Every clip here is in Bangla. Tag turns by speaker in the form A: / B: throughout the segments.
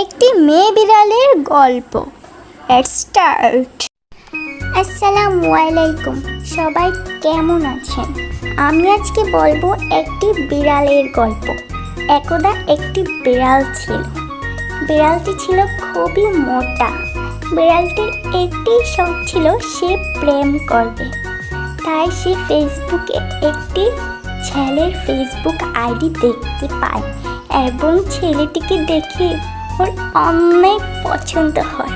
A: একটি মেয়ে বিড়ালের গল্প। স্টার্ট আসসালামু আলাইকুম। সবাই কেমন আছেন? আমি আজকে বলব একটি বিড়ালের গল্প। একদা একটি বিড়াল ছিল। বিড়ালটি ছিল খুবই মোটা। বিড়ালটির একটি শখ ছিল সে প্রেম করবে। তাই সে ফেসবুকে একটি ছেলের ফেসবুক আইডি দেখতে পায় এবং ছেলেটিকে দেখে ওর অনেক পছন্দ হয়।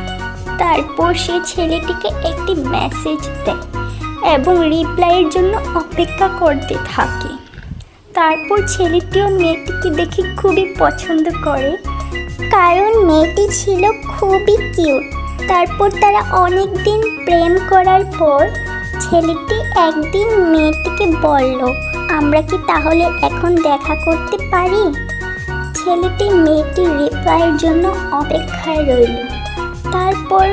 A: তারপর সে ছেলেটিকে একটি মেসেজ দেয় এবং রিপ্লাইয়ের জন্য অপেক্ষা করতে থাকে। তারপর ছেলেটিও মেয়েটিকে দেখে খুবই পছন্দ করে। কারণ মেয়েটি ছিল খুবই কিউট তারপর তারা অনেক দিন প্রেম করার পর ছেলেটি একদিন মেয়েটিকে বলল, আমরা কি তাহলে এখন দেখা করতে পারি? ছেলেটি মেয়েটির রিপ্লাইয়ের জন্য অপেক্ষায় রইল। তারপর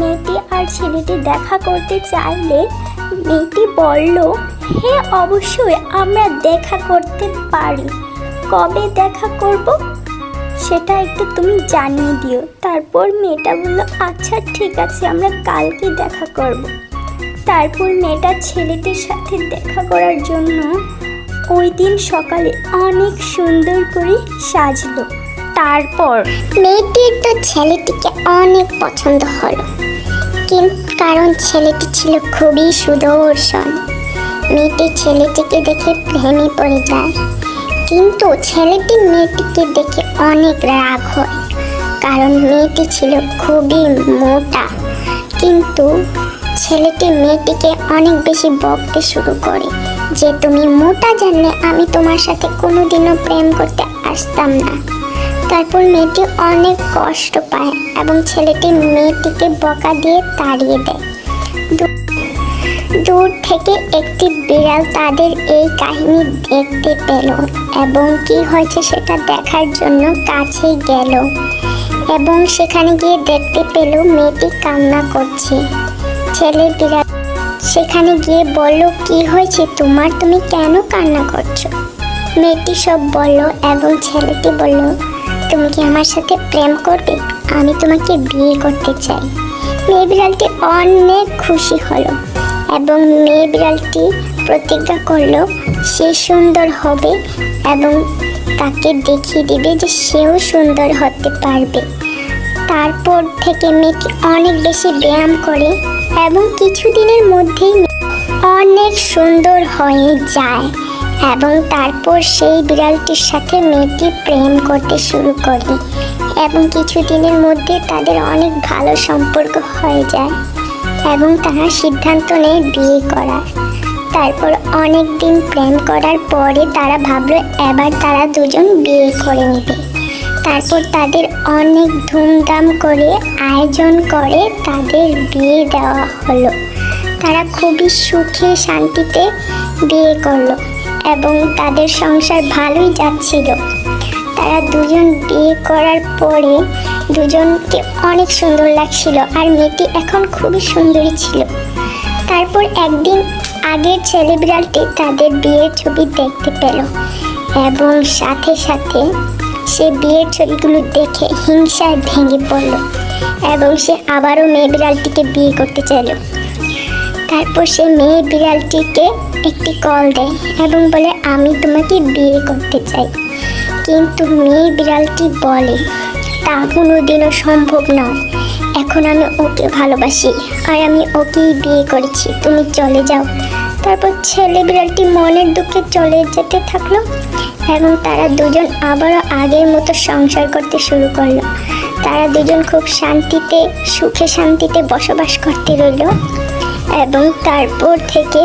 A: মেয়েটি আর ছেলেটি দেখা করতে চাইলে মেয়েটি বলল, হে, অবশ্যই আমরা দেখা করতে পারি। কবে দেখা করব? সেটা একটু তুমি জানিয়ে দিও। তারপর মেয়েটা বলল আচ্ছা ঠিক আছে, আমরা কালকে দেখা করব। তারপর মেয়েটা ছেলেটির সাথে দেখা করার জন্য ওই দিন সকালে অনেক সুন্দর করে সাজলো। তারপর
B: মেয়েটির তো ছেলেটিকে অনেক পছন্দ হলো। কারণ ছেলেটি ছিল খুবই সুদর্শন। মেয়েটি ছেলেটিকে দেখে প্রেমে পড়ে যায়। কিন্তু ছেলেটি মেয়েটিকে দেখে অনেক রাগ হয়। কারণ মেয়েটি ছিল খুবই মোটা। কিন্তু ছেলেটি মেয়েটিকে অনেক বেশি বকতে শুরু করে। যে তুমি মোটা জানলে আমি তোমার সাথে কোনোদিনও প্রেম করতে আসতাম না। তারপর মেয়েটি অনেক কষ্ট পায় এবং ছেলেটি মেয়েটিকে বকা দিয়ে তাড়িয়ে দেয়। দূর- থেকে একটি বিড়াল তাদের এই কাহিনী দেখতে পেল এবং কি হয়েছে সেটা দেখার জন্য কাছে গেল এবং সেখানে গিয়ে দেখতে পেল মেয়েটি কান্না করছে। ছেলে বিড়াল সেখানে গিয়ে বলল কি হয়েছে? তোমার তুমি কেন কান্না করছ? মেয়েটি সব বলল এবং ছেলেটি বলল তুমি কি আমার সাথে প্রেম করবে? আমি তোমাকে বিয়ে করতে চাই। মেয়ে বিড়ালটি অনেক খুশি হলো এবং মেয়ে বিড়ালটি প্রতিজ্ঞা করল, সে সুন্দর হবে এবং তাকে দেখিয়ে দিবে যে সেও সুন্দর হতে পারবে। তারপর থেকে মেয়েটি অনেক বেশি ব্যায়াম করে এবং কিছুদিনের মধ্যেই অনেক সুন্দর হয়ে যায় এবং তারপর সেই বিড়ালটির সাথে মেয়েটি প্রেম করতে শুরু করে এবং কিছুদিনের মধ্যে তাদের অনেক ভালো সম্পর্ক হয়ে যায় এবং তারা সিদ্ধান্ত নেয় বিয়ে করার। তারপর অনেক দিন প্রেম করার পরে তারা ভাবলো এবার তারা দুজন বিয়ে করে নেবে। তারপর তাদের অনেক ধুমধাম করে আয়োজন করে তাদের বিয়ে দেওয়া হলো। তারা খুবই সুখে শান্তিতে বিয়ে করল এবং তাদের সংসার ভালোই যাচ্ছিল। তারা দুজন বিয়ে করার পরে দুজনকে অনেক সুন্দর লাগছিল আর মেয়েটি এখন খুবই সুন্দরী ছিল। তারপর একদিন আগের ছেলে বিড়ালটি তাদের বিয়ের ছবি দেখতে পেল এবং সাথে সাথে সে বিয়ের ছবিগুলো দেখে হিংসায় ভেঙে পড়ল এবং সে আবারও মেয়ে বিড়ালটিকে বিয়ে করতে চাইল। তারপর সে মেয়ে বিড়ালটিকে একটি কল দেয় এবং বলে, আমি তোমাকে বিয়ে করতে চাই। কিন্তু মেয়ে বিড়ালটি বলে, তা কোনোদিনও সম্ভব নয়। এখন আমি ওকে ভালোবাসি আর আমি ওকেই বিয়ে করেছি। তুমি চলে যাও। তারপর ছেলে বিড়ালটি মনের দুঃখে চলে যেতে থাকল এবং তারা দুজন আবারও আগের মতো সংসার করতে শুরু করল। তারা দুজন খুব শান্তিতে, সুখে শান্তিতে বসবাস করতে রইল এবং তারপর থেকে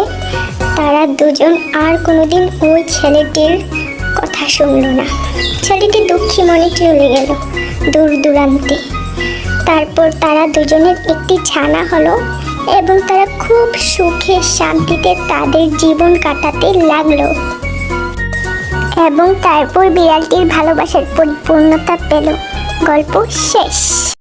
B: তারা দুজন আর কোনোদিন ওই ছেলেটির কথা শুনল না। ছেলেটি দুঃখী মনে চলে গেল দূর দূরান্তে। তারপর তারা দুজনের একটি ছানা হলো এবং তারা খুব সুখে শান্তিতে তাদের জীবন কাটাতে লাগল। এবং তারপর বিড়ালটির ভালোবাসার পরিপূর্ণতা পেল। গল্প শেষ।